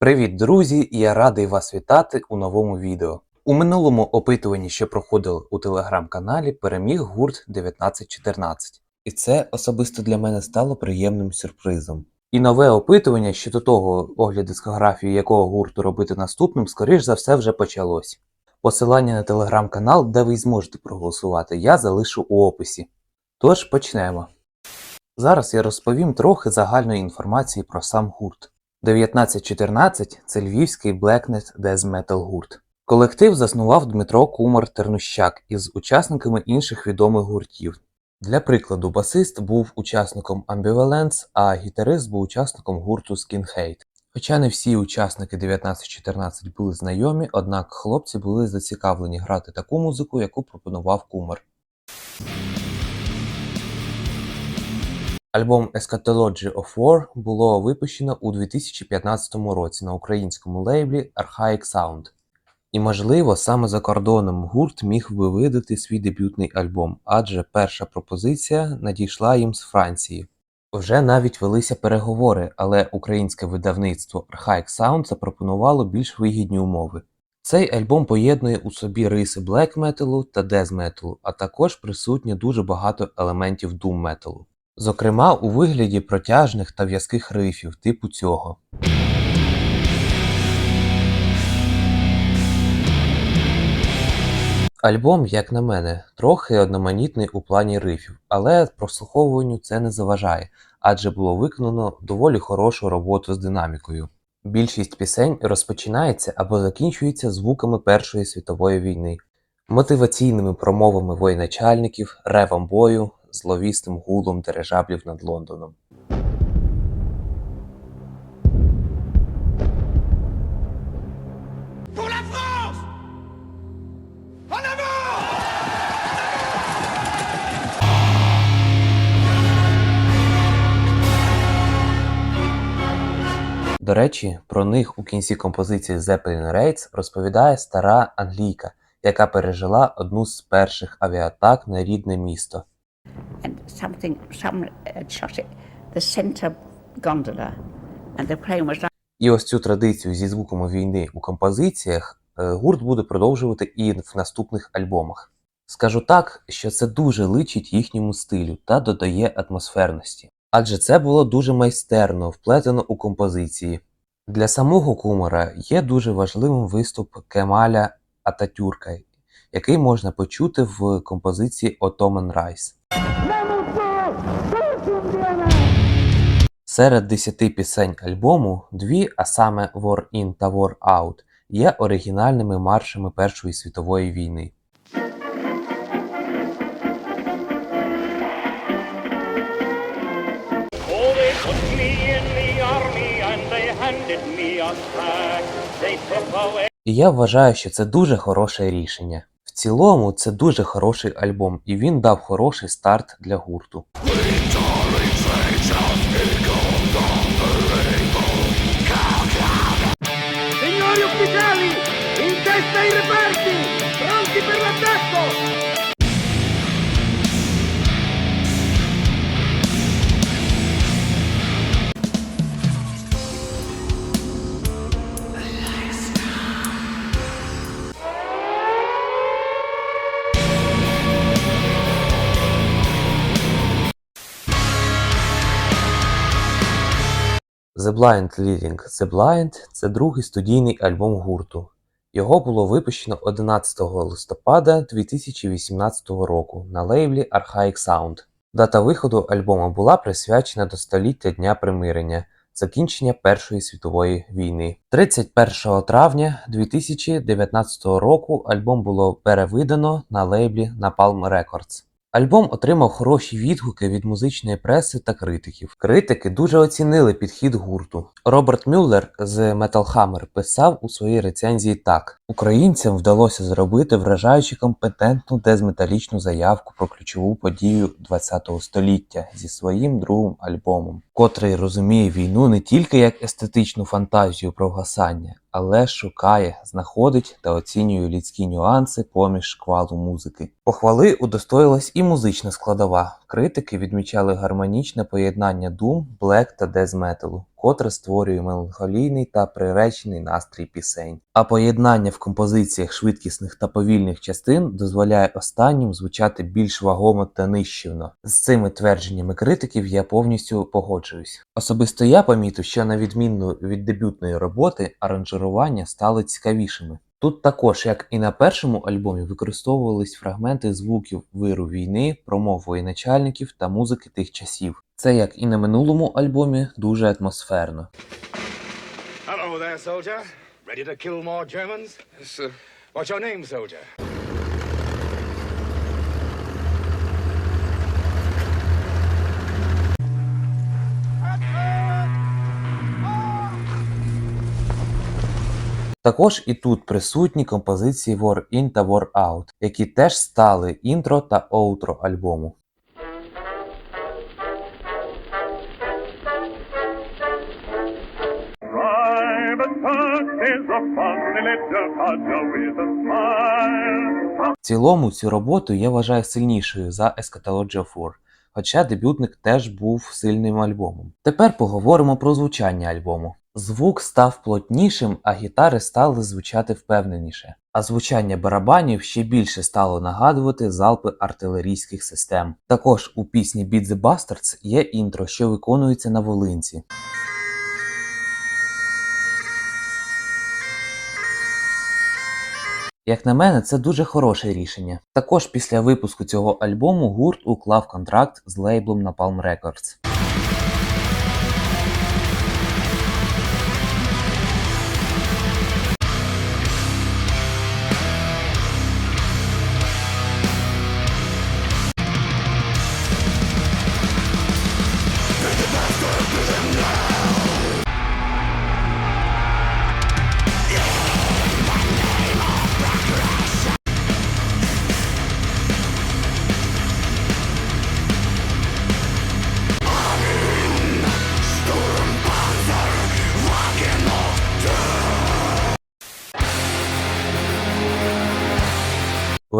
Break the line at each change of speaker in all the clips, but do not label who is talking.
Привіт, друзі! Я радий вас вітати у новому відео. У минулому опитуванні, що проходило у телеграм-каналі, переміг гурт 1914. І це особисто для мене стало приємним сюрпризом. І нове опитування щодо того, огляд дискографії якого гурту робити наступним, скоріш за все вже почалось. Посилання на телеграм-канал, де ви зможете проголосувати, я залишу у описі. Тож почнемо. Зараз я розповім трохи загальної інформації про сам гурт. 1914 це львівський Death Metal гурт. Колектив заснував Дмитро Кумар Тернущак із учасниками інших відомих гуртів. Для прикладу, басист був учасником Ambivalence, а гітарист був учасником гурту Skin Hate. Хоча не всі учасники 1914 були знайомі, однак хлопці були зацікавлені грати таку музику, яку пропонував Кумар. Альбом Eschatology of War було випущено у 2015 році на українському лейблі Archaic Sound. І, можливо, саме за кордоном гурт міг би видати свій дебютний альбом, адже перша пропозиція надійшла їм з Франції. Вже навіть велися переговори, але українське видавництво Archaic Sound запропонувало більш вигідні умови. Цей альбом поєднує у собі риси блек металу та дез металу, а також присутнє дуже багато елементів дум металу. Зокрема, у вигляді протяжних та в'язких рифів типу цього. Альбом, як на мене, трохи одноманітний у плані рифів, але прослуховуванню це не заважає, адже було виконано доволі хорошу роботу з динамікою. Більшість пісень розпочинається або закінчується звуками Першої світової війни, мотиваційними промовами воєначальників, ревом бою, зловісним гулом дирижаблів над Лондоном. До речі, про них у кінці композиції Zeppelin Raids розповідає стара англійка, яка пережила одну з перших авіатак на рідне місто.
And something, someone had shot it, the centre gondola, and the plane was
І ось цю традицію зі звуками війни у композиціях е, гурт буде продовжувати і в наступних альбомах. Скажу так, що це дуже личить їхньому стилю та додає атмосферності, адже це було дуже майстерно вплетено у композиції. Для самого Кумара є дуже важливим виступ Кемаля Ататюрка, який можна почути в композиції Ottoman Rise. Серед 10 пісень альбому дві, а саме War In та War Out, є оригінальними маршами Першої світової війни.
Oh,
І я вважаю, що це дуже хороше рішення. Цілому, це дуже хороший альбом, і він дав хороший старт для гурту. The Blind Leading The Blind це другий студійний альбом гурту. Його було випущено 11 листопада 2018 року на лейблі Archaic Sound. Дата виходу альбому була присвячена до століття Дня примирення, закінчення Першої світової війни. 31 травня 2019 року альбом було перевидано на лейблі Napalm Records. Альбом отримав хороші відгуки від музичної преси та критиків. Критики дуже оцінили підхід гурту. Роберт Мюллер з Metal Hammer писав у своїй рецензії так: Українцям вдалося зробити вражаючи компетентну дезметалічну заявку про ключову подію ХХ століття зі своїм другим альбомом, котрий розуміє війну не тільки як естетичну фантазію про вгасання, але шукає, знаходить та оцінює людські нюанси поміж шквалу музики. Похвали удостоїлась і музична складова. Критики відмічали гармонічне поєднання дум, блек та дез металу, котре створює меланхолійний та приречений настрій пісень. А поєднання в композиціях швидкісних та повільних частин дозволяє останнім звучати більш вагомо та нищівно. З цими твердженнями критиків я повністю погоджуюсь. Особисто я помітив, що на відміну від дебютної роботи, аранжирування стали цікавішими. Тут також, як і на першому альбомі, використовувались фрагменти звуків виру війни, промов воєначальників та музики тих часів. Це, як і на минулому альбомі, дуже атмосферно.
Hello there, soldier. Ready to kill more Germans?
Yes, sir.
What's your name, soldier?
Також і тут присутні композиції War In та War Out, які теж стали інтро та оутро альбому. В цілому цю роботу я вважаю сильнішою за Eschatology of War, хоча дебютник теж був сильним альбомом. Тепер поговоримо про звучання альбому. Звук став плотнішим, а гітари стали звучати впевненіше. А звучання барабанів ще більше стало нагадувати залпи артилерійських систем. Також у пісні Beat the Bastards є інтро, що виконується на волинці. Як на мене, це дуже хороше рішення. Також після випуску цього альбому гурт уклав контракт з лейблом Napalm Records.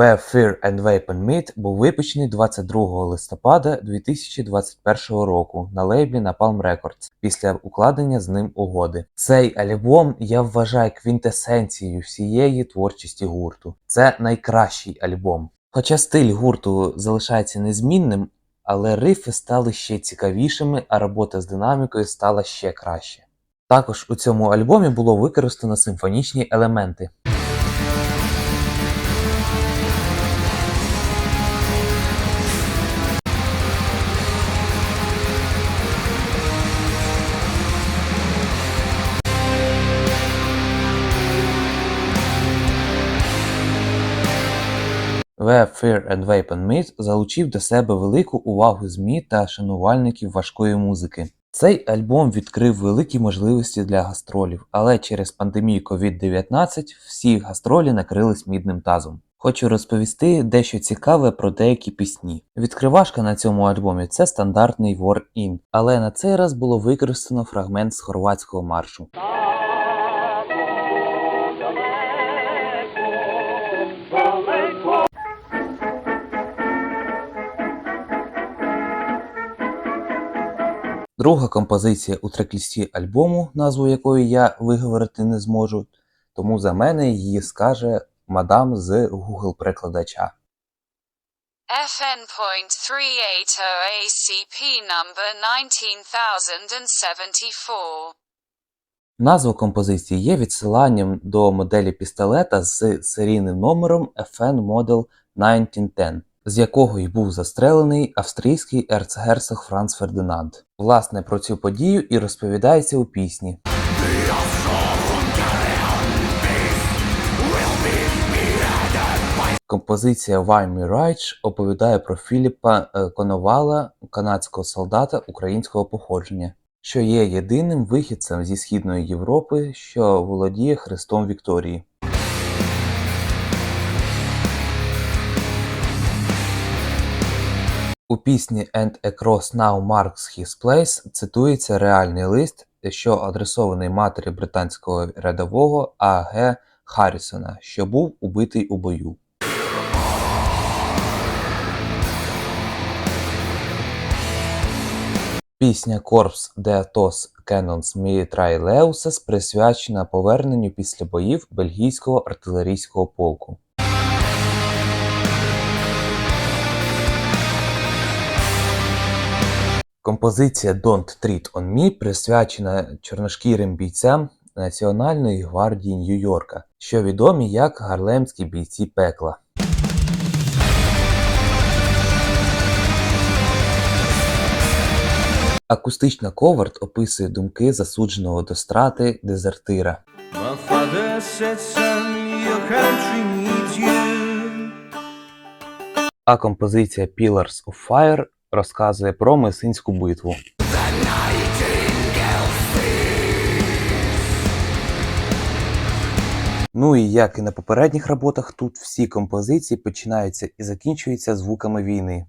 Where Fear and Weapon Meet був випущений 22 листопада 2021 року на лейблі Napalm Records після укладення з ним угоди. Цей альбом я вважаю квінтесенцією всієї творчості гурту. Це найкращий альбом. Хоча стиль гурту залишається незмінним, але рифи стали ще цікавішими, а робота з динамікою стала ще краще. Також у цьому альбомі було використано симфонічні елементи. Where Fear and Weapon Meet залучив до себе велику увагу ЗМІ та шанувальників важкої музики. Цей альбом відкрив великі можливості для гастролів, але через пандемію COVID-19 всі гастролі накрились мідним тазом. Хочу розповісти дещо цікаве про деякі пісні. Відкривашка на цьому альбомі це стандартний War In, але на цей раз було використано фрагмент з хорватського маршу. Друга композиція у треклісті альбому, назву якої я виговорити не зможу, тому за мене її скаже мадам з Google перекладача.
FN.380 ACP number 19074.
Назва композиції є відсиланням до моделі пістолета з серійним номером FN Model 1910, з якого й був застрелений австрійський ерцгерцог Франц Фердинанд. Власне, про цю подію і розповідається у пісні. Композиція Why Me Right оповідає про Філіпа е, Коновала, канадського солдата українського походження, що є єдиним вихідцем зі Східної Європи, що володіє Хрестом Вікторії. У пісні And Across Now Marks His Place цитується реальний лист, що адресований матері британського рядового А.Г. Харрісона, що був убитий у бою. Пісня Corps de Tos Canons Mitrailleuses присвячена поверненню після боїв бельгійського артилерійського полку. Композиція Don't Treat on Me присвячена чорношкірим бійцям Національної гвардії Нью-Йорка, що відомі як гарлемські бійці пекла. Акустична коверт описує думки засудженого до страти дезертира. А композиція Pillars of Fire розказує про Месинську битву. Ну і як і на попередніх роботах, тут всі композиції починаються і закінчуються звуками війни.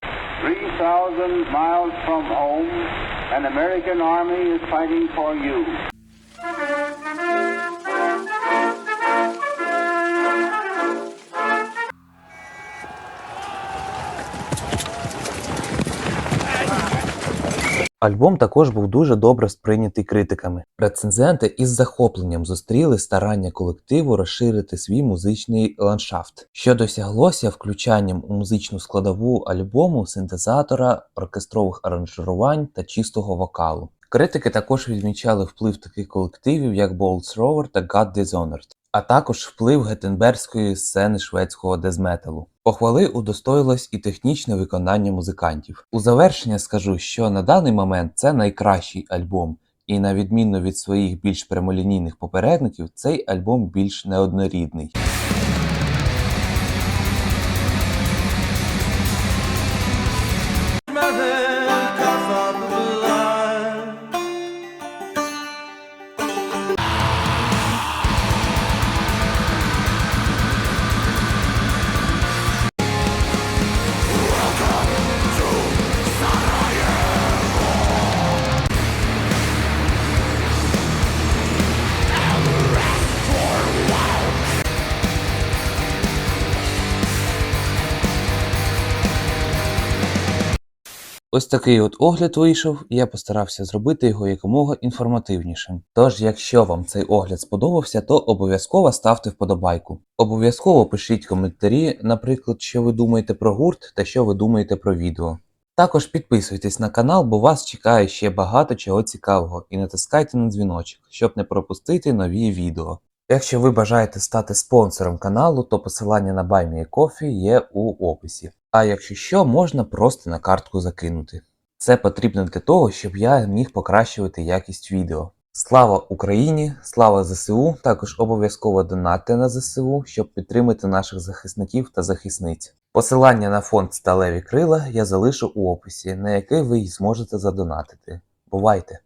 home, an American army is fighting for you.
Альбом також був дуже добре сприйнятий критиками. Рецензенти із захопленням зустріли старання колективу розширити свій музичний ландшафт, що досяглося включанням у музичну складову альбому синтезатора, оркестрових аранжувань та чистого вокалу. Критики також відмічали вплив таких колективів, як Bolts Rover та God Dishonored, а також вплив гетенбергської сцени шведського дезметалу. Похвали удостоїлось і технічне виконання музикантів. У завершення скажу, що на даний момент це найкращий альбом, і на відміну від своїх більш прямолінійних попередників, цей альбом більш неоднорідний. Ось такий от огляд вийшов, і я постарався зробити його якомога інформативнішим. Тож, якщо вам цей огляд сподобався, то обов'язково ставте вподобайку. Обов'язково пишіть коментарі, наприклад, що ви думаєте про гурт та що ви думаєте про відео. Також підписуйтесь на канал, бо вас чекає ще багато чого цікавого, і натискайте на дзвіночок, щоб не пропустити нові відео. Якщо ви бажаєте стати спонсором каналу, то посилання на BuyMeACoffee є у описі. А якщо що, можна просто на картку закинути. Це потрібно для того, щоб я міг покращувати якість відео. Слава Україні! Слава ЗСУ! Також обов'язково донатьте на ЗСУ, щоб підтримати наших захисників та захисниць. Посилання на фонд Сталеві Крила я залишу у описі, на який ви зможете задонатити. Бувайте!